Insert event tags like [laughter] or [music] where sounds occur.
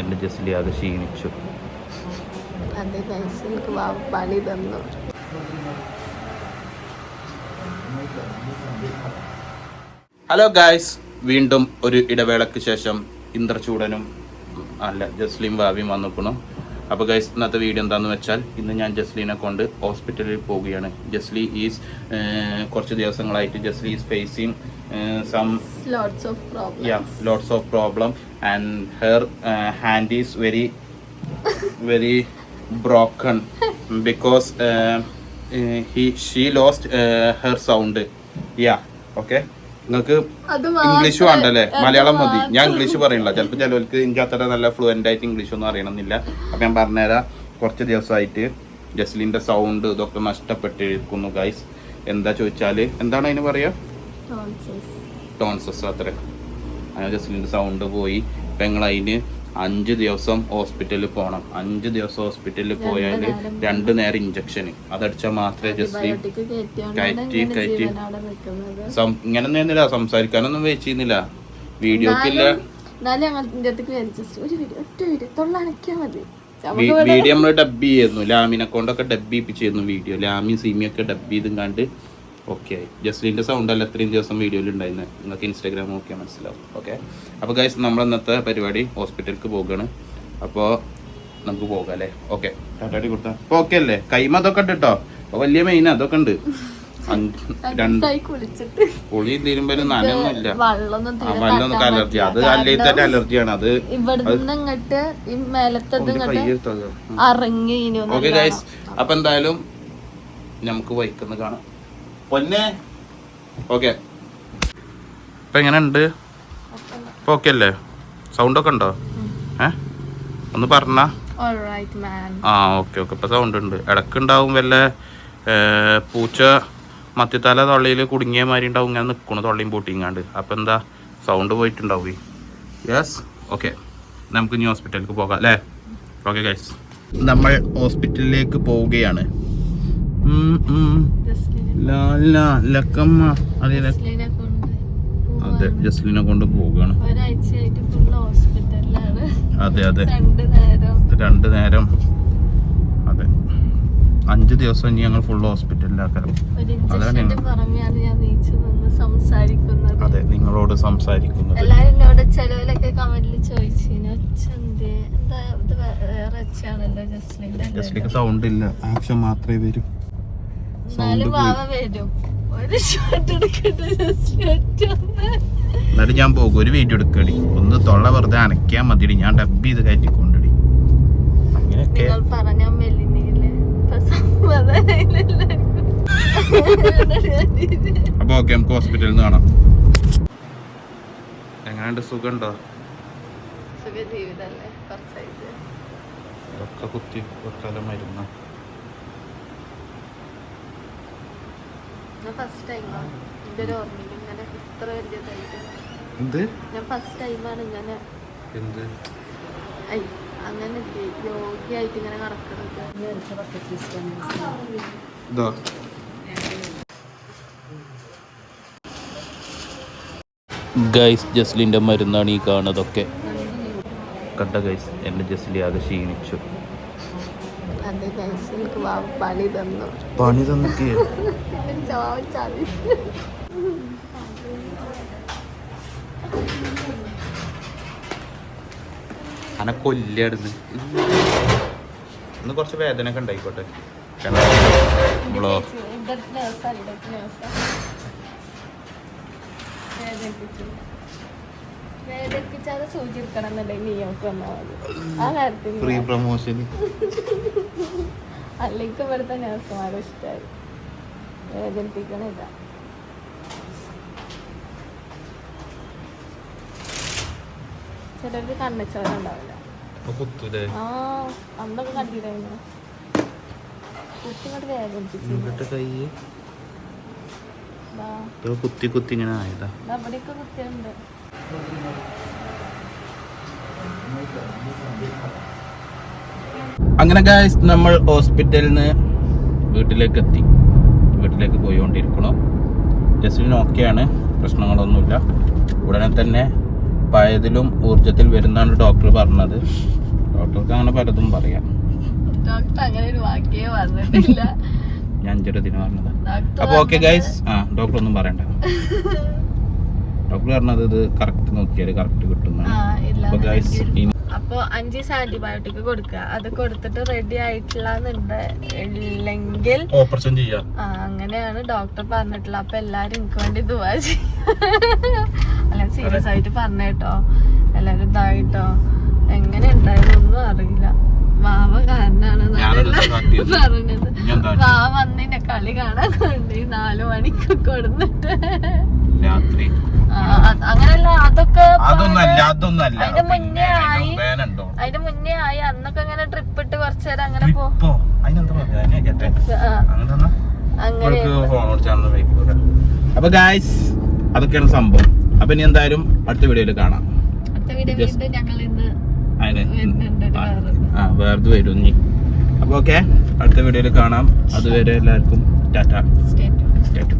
എന്റെ ജസ്ലി അത് ക്ഷീണിച്ചു. അതെ ഗൈസ് എനിക്ക് വാവ പണി തന്നു. ഹലോ ഗായ്സ് വീണ്ടും ഒരു ഇടവേളയ്ക്ക് ശേഷം ഇന്ദ്രചൂടനും അല്ല ജസ്ലിൻ ഭാവിയും വന്നിക്കണു അപ്പോൾ ഗൈസ് ഇന്നത്തെ വീഡിയോ എന്താണെന്ന് വെച്ചാൽ ഇന്ന് ഞാൻ ജസ്ലീനെ കൊണ്ട് ഹോസ്പിറ്റലിൽ പോവുകയാണ്. ജസ്ലി ഈസ് കുറച്ച് ദിവസങ്ങളായിട്ട് Jasly is facing some lots of problems. yeah lots of problem. And her uh, hand is very [laughs] very broken because uh, uh, he she lost uh, her sound. Yeah okay? നിങ്ങൾക്ക് English വേണ്ടല്ലേ? മലയാളം മതി. ഞാൻ. English പറയണില്ല ചിലപ്പോൾ ചിലവർക്ക് അത്ര നല്ല fluent ആയിട്ട് ഇംഗ്ലീഷ് ഒന്നും അറിയണമെന്നില്ല. അപ്പം ഞാൻ പറഞ്ഞുതരാം. കുറച്ച് ദിവസമായിട്ട് ജസ്ലിന്റെ സൗണ്ട് ഇതൊക്കെ നഷ്ടപ്പെട്ടിരിക്കുന്നു ഗൈസ് എന്താ ചോദിച്ചാൽ എന്താണ് അതിന് പറയുക. ടോൺസസ് അത്ര. അങ്ങനെ ജസ്ലിന്റെ സൗണ്ട് പോയി. ഇപ്പം ഞങ്ങൾ അതിന് അഞ്ച് ദിവസം ഹോസ്പിറ്റലിൽ പോകണം അഞ്ച് ദിവസം ഹോസ്പിറ്റലിൽ പോയാൽ. രണ്ട് നേരം ഇഞ്ചക്ഷന് അതടിച്ചാൽ മാത്രമേ ജസ്റ്റ് കയറ്റി, കയറ്റി. ഇങ്ങനെ ഒന്നുമില്ല സംസാരിക്കാനൊന്നും വെച്ചിരുന്നില്ല. വീഡിയോക്കില്ല. വീഡിയോ നമ്മൾ ഡബ് ചെയ്യുന്നു ലാമിനെ കൊണ്ടൊക്കെ ഡബ് ചെയ്യിപ്പിച്ചിരുന്നു വീഡിയോ. ലാമിയും സിമിയൊക്കെ ഡബ് ചെയ്തും കണ്ട് ഓക്കെ ആയി ജസ്ലിന്റെ സൗണ്ട് അല്ല ഇത്രയും ദിവസം വീഡിയോയിൽ ഉണ്ടായിരുന്നത് നിങ്ങൾക്ക് ഇൻസ്റ്റാഗ്രാം നോക്കിയാൽ മനസ്സിലാവും. ഓക്കെ അപ്പോൾ ഗൈസ് നമ്മൾ ഇന്നത്തെ പരിപാടി ഹോസ്പിറ്റലിലേക്ക് പോകുകയാണ് അപ്പോൾ നമുക്ക് പോകാം അല്ലേ? ഓക്കെ ടാറ്റാടി കൊടുത്താൽ അപ്പോൾ ഓക്കെ അല്ലേ? കൈമ അതൊക്കെ ഉണ്ട് കേട്ടോ അപ്പോൾ വലിയ മെയിൻ അതൊക്കെ ഉണ്ട്. രണ്ട് പുളി തീരുമ്പോഴും നനയൊന്നുമില്ല. വെള്ളമൊന്നും അലർജി. അത് പറ്റില്ല. അല്ലെങ്കിൽ തന്നെ അലർജിയാണ്. അത് ഇവിടുന്ന് ഓക്കെ ഗൈസ് അപ്പൊ എന്തായാലും നമുക്ക് വൈക്കുന്ന കാണാം. പൊന്നെ. ഓക്കെ. ഇപ്പൊ എങ്ങനെ ഉണ്ട് ഇപ്പൊ ഓക്കെ അല്ലേ? സൗണ്ട് ഒക്കെ ഉണ്ടോ? ഏ? ഒന്ന് പറഞ്ഞ. ആ ഓക്കെ ഓക്കെ ഇപ്പൊ സൗണ്ട് ഉണ്ട്. ഇടയ്ക്ക് ഉണ്ടാവും വല്ല പൂച്ച മത്തിത്തല തൊള്ളിയിൽ കുടുങ്ങിയ മാതിരി ഉണ്ടാവും ഇങ്ങനെ നിൽക്കണു തൊള്ളിയും പൂട്ടിങ്ങാണ്ട്. അപ്പൊ എന്താ? സൗണ്ട് പോയിട്ടുണ്ടാവും യെസ് ഓക്കെ നമുക്ക് ഇനി ഹോസ്പിറ്റലിലേക്ക് പോകാം അല്ലേ? ഓക്കെ ഗൈസ് നമ്മൾ ഹോസ്പിറ്റലിലേക്ക് പോവുകയാണ്. ഉം, ഉം. ജസ്ലിനെ- ലാ, ലാ, ലക്കമ്മ അറിയില്ല അതെ. ജസ്ലിനെ കൊണ്ട് പോവുകയാണ്. അതെ അതെ. രണ്ട് നേരം. അതെ. അഞ്ച് ദിവസം ഇനി ഞങ്ങൾ ഫുൾ ഹോസ്പിറ്റലിലാക്കണം അതാണ് അതെ നിങ്ങളോട് സംസാരിക്കുന്നത്. ജസ്ലിക്ക് സൗണ്ട് ഇല്ല. ആക്ഷൻ മാത്രമേ വരൂ. എന്നിട്ട് ഞാൻ പോകും. ഒരു വീഡിയോ എടുക്കടി. ഒന്ന് തൊള്ള വെറുതെ അനക്കിയാൽ മതിയടി ഞാൻ ഡബ് ചെയ്ത് അങ്ങനെയൊക്കെ ഇപ്പൊ സമ്മതമായില്ല എല്ലാവർക്കും. അപ്പൊ ഓക്കെ നമുക്ക് ഹോസ്പിറ്റലിൽ നിന്ന് കാണാം. എങ്ങനെയുണ്ട് സുഖമുണ്ടോ കുറച്ചായിട്ട്. ഇതൊക്കെ കുത്തി വെക്കാല മരുന്ന്. ഞാൻ ഫസ്റ്റ് ടൈമാണ് എന്റെ ഒരു ഓർമ്മയിൽ ഇങ്ങനെ ഇത്ര വലിയതായിട്ട് എന്ത്? ഞാൻ ഫസ്റ്റ് ടൈമാണ് ഇങ്ങനെ എന്ത്? ഐ അങ്ങനെ യോഗ്യായിട്ട് ഇങ്ങനെ നടക്കുന്നത് ഇതോ. ഗൈസ് ജസ്ലിന്റെ മരുന്നാണ് ഈ കാണതൊക്കെ കണ്ട ഗൈസ് എന്റെ ജസ്ലി ആകെ ക്ഷീണിച്ചു. അതെ ഗൈസ് എനിക്ക് വാവ പണി തന്നു. പണി തന്നൊക്കെ? [laughs] ചോദിച്ചാൽ അന കൊല്ലായിരുന്നു ഇന്ന് കുറച്ച് വേദന ഒക്കെ ഉണ്ടായിക്കോട്ടെ നമ്മളോ വേദനിപ്പിച്ചാതെ സൂചി എടുക്കണം എന്നുണ്ടെങ്കിൽ നീ ഒക്കെ വന്നാൽ മതി. ആ കാര്യത്തിൽ ഫ്രീ പ്രൊമോഷൻ അല്ലെങ്കിൽ ഇവിടുത്തെ നേഴ്സുമാരെ ഇഷ്ടമായി. വേദനിപ്പിക്കണില്ല. ചിലർക്ക് കണ്ണച്ചോര ഉണ്ടാവില്ല. കുത്തൂലേ ആ അന്നൊക്കെ വേദനിപ്പിച്ചു ഇതൊക്കെ കുത്തി കുത്തി ഇങ്ങനെ ആയതാ. ദാ ഇവിടെയൊക്കെ കുത്തിയുണ്ട് അങ്ങനെ ഗായ്സ് നമ്മൾ ഹോസ്പിറ്റലിൽ നിന്ന് വീട്ടിലേക്ക് എത്തി വീട്ടിലേക്ക് പോയിക്കൊണ്ടിരിക്കണം ജസ്റ്റിന് ഓക്കെയാണ് പ്രശ്നങ്ങളൊന്നുമില്ല. ഉടനെ തന്നെ പഴയതിലും ഊർജത്തിൽ വരുന്നാണ് ഡോക്ടർ പറഞ്ഞത്. ഡോക്ടർക്ക് അങ്ങനെ പലതും പറയാം. ഡോക്ടർ അങ്ങനെ ഒരു പറഞ്ഞിട്ടില്ല. ഞാൻ ചെറുതിന് പറഞ്ഞത്. അപ്പൊ ഓക്കെ ഗൈസ് ആ ഡോക്ടർ ഒന്നും പറയണ്ട. [laughs] ഡോക്ടർ പറഞ്ഞത് ഇത് കറക്റ്റ് നോക്കിയാൽ കറക്റ്റ് കിട്ടുന്നതാണ്. അപ്പോൾ അഞ്ച് ദിവസം ആന്റിബയോട്ടിക് കൊടുക്കുക. അത് കൊടുത്തിട്ട് റെഡി ആയിട്ടില്ലെങ്കിൽ ഓപ്പറേഷൻ ചെയ്യാം. ആ അങ്ങനെയാണ് ഡോക്ടർ പറഞ്ഞിട്ടുള്ളത്. അപ്പൊ എല്ലാരും എനിക്ക് വേണ്ടി ദുവാ ചെയ്യും അല്ല സീരിയസ് ആയിട്ട് പറഞ്ഞേട്ടോ എല്ലാരും ഇതായിട്ടോ എങ്ങനെ ഉണ്ടായതൊന്നും അറിയില്ല. വാവ കാരണാണ് പറഞ്ഞത്? വാവ വന്നിന്റെ കളി കാണാൻ കൊണ്ട് നാലു മണിക്ക് കൊടുത്തിട്ട് രാത്രി. അങ്ങനെയല്ല അതൊക്കെ അതൊന്നല്ല അതൊന്നല്ല. അതിന്റെ മുന്നേ ആയി. അതിന്റെ മുന്നേ ആയി. അന്നൊക്കെ അങ്ങനെ ട്രിപ്പ് ഇട്ട് കുറച്ചു നേരം അങ്ങനെ പോ അപ്പൊ ഗായ്സ് അതൊക്കെയാണ് സംഭവം. അപ്പൊ ഇനി എന്തായാലും അടുത്ത വീഡിയോയിൽ കാണാം. ആ വേറെ വരും ഇനി. അപ്പൊ ഓക്കെ അടുത്ത വീഡിയോയിൽ കാണാം. അതുവരെ എല്ലാവർക്കും ടാറ്റ. State state